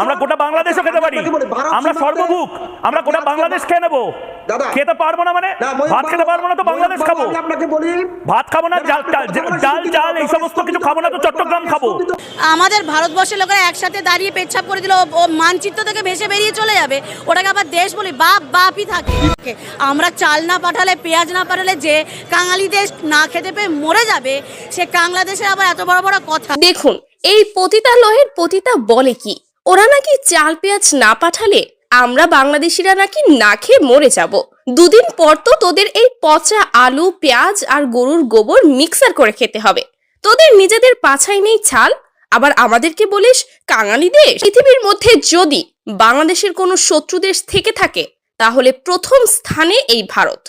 আমরা গোটা বাংলাদেশও খেতে পারি। আমরা সর্বভুক। আমরা গোটা বাংলাদেশ খেয়ে নেব। খেতে পারব না মানে? ভাত খেতে পারব না তো বাংলাদেশ খাব। বলি। ভাত খাব না ডাল চাল এই সমস্ত কিছু খাব না তো চট্টগ্রাম খাব। আমাদের ভারতবর্ষের লোকেরা একসাথে দাঁড়িয়ে পেচ্ছাপ করে দিল ও মানচিত্র থেকে ভেসে বেরিয়ে চলে যাবে। ওটাকে আবার দেশ বলি বাপ বাপই থাকে। আমরা চাল না পাঠালে পেঁয়াজ না পাঠালে যে কাঙালি দেশ না খেতে পেয়ে মরে যাবে সে বাংলাদেশের আবার এত বড় বড় কথা। দেখুন এই পতিতালয়ের পতিতা বলে কি? ওরা নাকি চাল, পেঁয়াজ না পাঠালে আমরা বাংলাদেশিরা নাকি না খেয়ে মরে যাব। দুদিন পর তো তোদের এই পচা আলু, পেঁয়াজ আর গরুর গোবর মিক্সার করে খেতে হবে। তোদের নিজেদের পাছায় নেই ছাল। আবার আমাদেরকে বলিস কাঙালি দেশ পৃথিবীর মধ্যে যদি বাংলাদেশের কোনো শত্রু দেশ থেকে থাকে, তাহলে প্রথম স্থানে এই ভারত।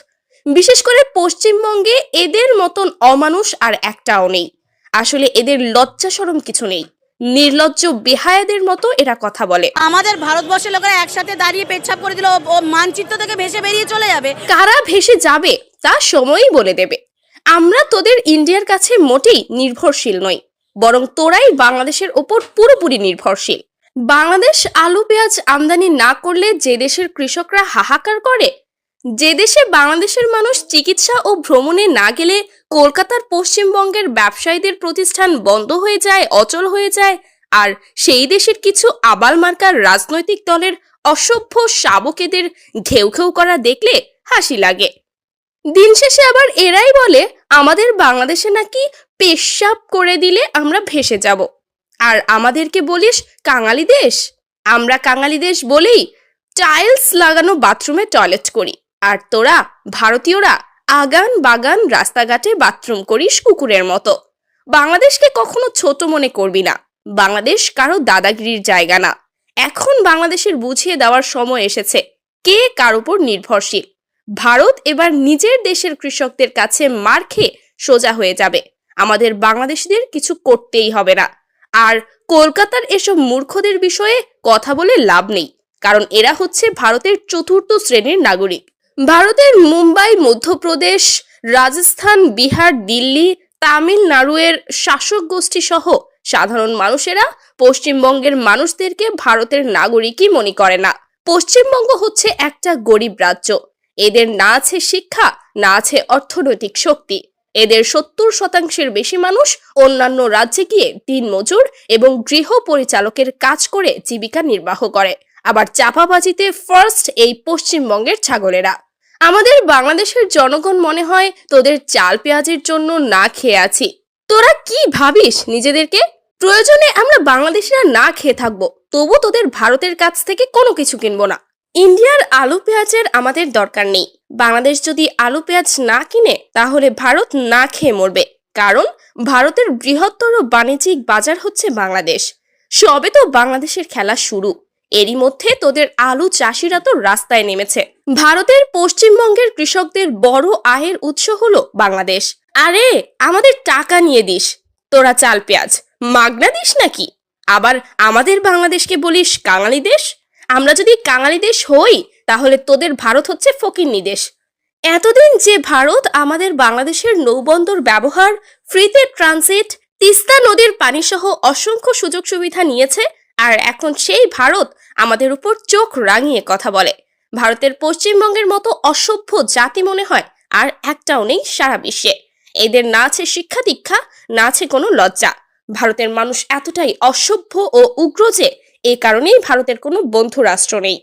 বিশেষ করে পশ্চিমবঙ্গে এদের মতন অমানুষ আর একটাও নেই। আসলে এদের লজ্জা সরম কিছু নেই। নির্লজ্জ বেহায়াদের মতো এরা কথা বলে। আমাদের ভারতবর্ষের লোকেরা একসাথে দাঁড়িয়ে পেচ্ছাপ করে দিল ও মানচিত্র থেকে ভেসে বেরিয়ে চলে যাবে। কারা ভেসে যাবে তা সময়ই বলে দেবে। আমরা তোদের ইন্ডিয়ার কাছে মোটেই নির্ভরশীল নই বরং তোরাই বাংলাদেশের ওপর পুরোপুরি নির্ভরশীল। বাংলাদেশ আলু পেঁয়াজ আমদানি না করলে যে দেশের কৃষকরা হাহাকার করে যে দেশে বাংলাদেশের মানুষ চিকিৎসা ও ভ্রমণে না গেলে কলকাতার পশ্চিমবঙ্গের ব্যবসায়ীদের প্রতিষ্ঠান বন্ধ হয়ে যায়, অচল হয়ে যায়, আর সেই দেশের কিছু আবাল মার্কার রাজনৈতিক দলের অসভ্য শাবকেদের ঘেউ ঘেউ করা দেখলে হাসি লাগে। দিন শেষে আবার এরাই বলে, আমাদের বাংলাদেশে নাকি পেশাব করে দিলে আমরা ভেসে যাব। আর আমাদেরকে বলিস কাঙালি দেশ? আমরা কাঙালি দেশ বলেই টাইলস লাগানো বাথরুমে টয়লেট করি। আর তোরা, ভারতীয়রা, আগান বাগান রাস্তাঘাটে বাথরুম করিস কুকুরের মতো। বাংলাদেশকে কখনো ছোট মনে করবি না। বাংলাদেশ কারও দাদাগিরির জায়গা না। এখন বাংলাদেশের বুঝিয়ে দেওয়ার সময় এসেছে। কে কার উপর নির্ভরশীল? ভারত এবার নিজের দেশের কৃষকদের কাছে মার খেয়ে সোজা হয়ে যাবে। আমাদের বাংলাদেশিদের কিছু করতেই হবে না। আর কলকাতার এসব মূর্খদের বিষয়ে কথা বলে লাভ নেই। কারণ এরা হচ্ছে ভারতের চতুর্থ শ্রেণির নাগরিক। ভারতের মুম্বাই, মধ্যপ্রদেশ, রাজস্থান, বিহার, দিল্লি তামিলনাড়ু এর শাসক গোষ্ঠী সহ সাধারণ মানুষেরা পশ্চিমবঙ্গের মানুষদেরকে ভারতের নাগরিকই মনে করে না। পশ্চিমবঙ্গ হচ্ছে একটা গরিব রাজ্য। এদের না আছে শিক্ষা, না আছে অর্থনৈতিক শক্তি। এদের সত্তর শতাংশের বেশি মানুষ অন্যান্য রাজ্যে গিয়ে দিনমজুর এবং গৃহ পরিচালকের কাজ করে জীবিকা নির্বাহ করে। আবার চাপাবাজিতে ফার্স্ট এই পশ্চিমবঙ্গের ছাগলেরা। আমাদের বাংলাদেশের জনগণ মনে হয় তোদের চাল পেঁয়াজের জন্য না খেয়ে আছি। তোরা কি ভাবিস নিজেদেরকে? প্রয়োজনে আমরা বাংলাদেশিরা না খেয়ে থাকব, তবু তোদের ভারতের কাছ থেকে কোনো কিছু কিনবো না। ইন্ডিয়ার আলু পেঁয়াজের আমাদের দরকার নেই। বাংলাদেশ যদি আলু পেঁয়াজ না কিনে, তাহলে ভারত না খেয়ে মরবে। কারণ ভারতের বৃহত্তর বাণিজ্যিক বাজার হচ্ছে বাংলাদেশ। সবে তো বাংলাদেশের খেলা শুরু। এরই মধ্যে তোদের আলু চাষিরা তো রাস্তায় নেমেছে। ভারতের পশ্চিমবঙ্গের কৃষকদের বড় আয়ের উৎস হলো বাংলাদেশ। আরে, আমাদের টাকা নিয়ে দিস। তোরা চাল, পেঁয়াজ, মাগনা দিস নাকি? আবার আমাদের বাংলাদেশকে বলিস কাঙালি দেশ? আমরা যদি কাঙালি দেশ হই, তাহলে তোদের ভারত হচ্ছে ফকিন্নি দেশ। এতদিন যে ভারত আমাদের বাংলাদেশের নৌবন্দর ব্যবহার, ফ্রিতে ট্রানজিট, তিস্তা নদীর পানিসহ অসংখ্য সুযোগ সুবিধা নিয়েছে আর এখন সেই ভারত আমাদের উপর চোখ রাঙিয়ে কথা বলে। ভারতের পশ্চিমবঙ্গের মতো অসভ্য জাতি মনে হয় আর একটাও নেই সারা বিশ্বে। এদের না আছে শিক্ষা দীক্ষা, না আছে কোনো লজ্জা। ভারতের মানুষ এতটাই অসভ্য ও উগ্র যে এ কারণেই ভারতের কোনো বন্ধু রাষ্ট্র নেই।